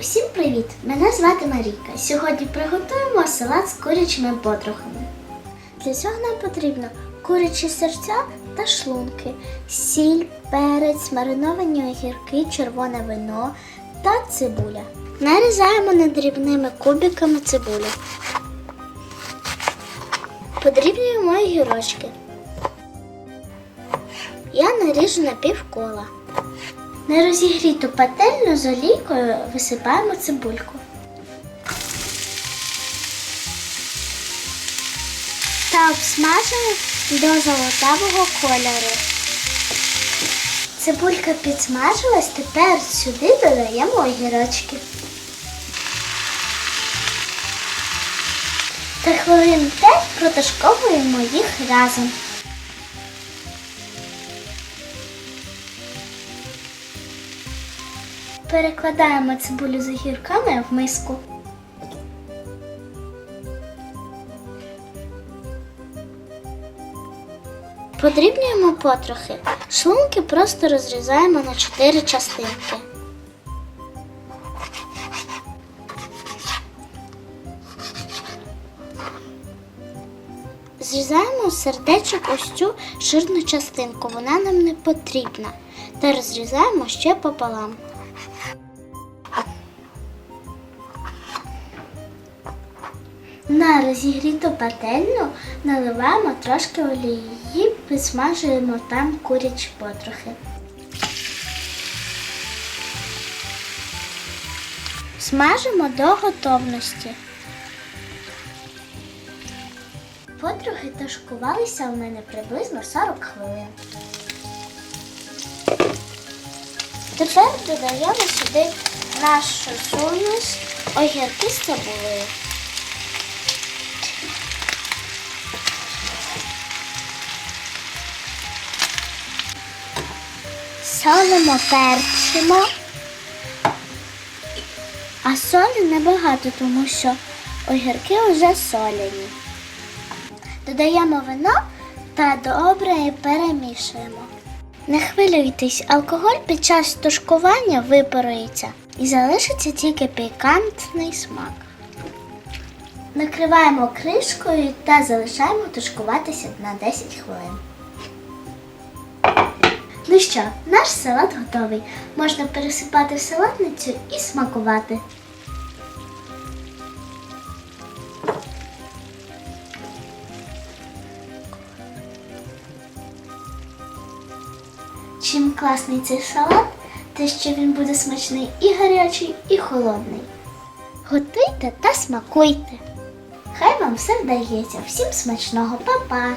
Всім привіт! Мене звати Марійка. Сьогодні приготуємо салат з курячими потрохами. Для цього нам потрібно курячі серця та шлунки, сіль, перець, мариновані огірки, червоне вино та цибуля. Нарізаємо недрібними кубиками цибулю. Подрібнюємо огірочки. Я наріжу на півкола. На розігріту пательню з олійкою висипаємо цибульку. Та обсмажуємо до золотавого кольору. Цибулька підсмажилась, тепер сюди додаємо огірочки. Та хвилин 5 протушковуємо їх разом. Перекладаємо цибулю з огірками в миску. Подрібнюємо потрохи. Шлунки просто розрізаємо на 4 частинки. Зрізаємо сердечок ось цю жирну частинку, вона нам не потрібна. Та розрізаємо ще пополам. На розігріту пательню наливаємо трошки олії, і підсмажуємо там курячі потрохи. Смажимо до готовності. Потрохи тушкувалися у мене приблизно 40 хвилин. Тепер додаємо сюди нашу суміш огірки з цибулею. Солимо, перчимо. А солі небагато, тому що огірки вже соляні. Додаємо вино та добре перемішуємо. Не хвилюйтесь, алкоголь під час тушкування випарується і залишиться тільки пікантний смак. Накриваємо кришкою та залишаємо тушкуватися на 10 хвилин. Ну що, наш салат готовий. Можна пересипати в салатницю і смакувати. Чим класний цей салат, те що він буде смачний і гарячий, і холодний. Готуйте та смакуйте. Хай вам все вдається. Всім смачного, Па-па!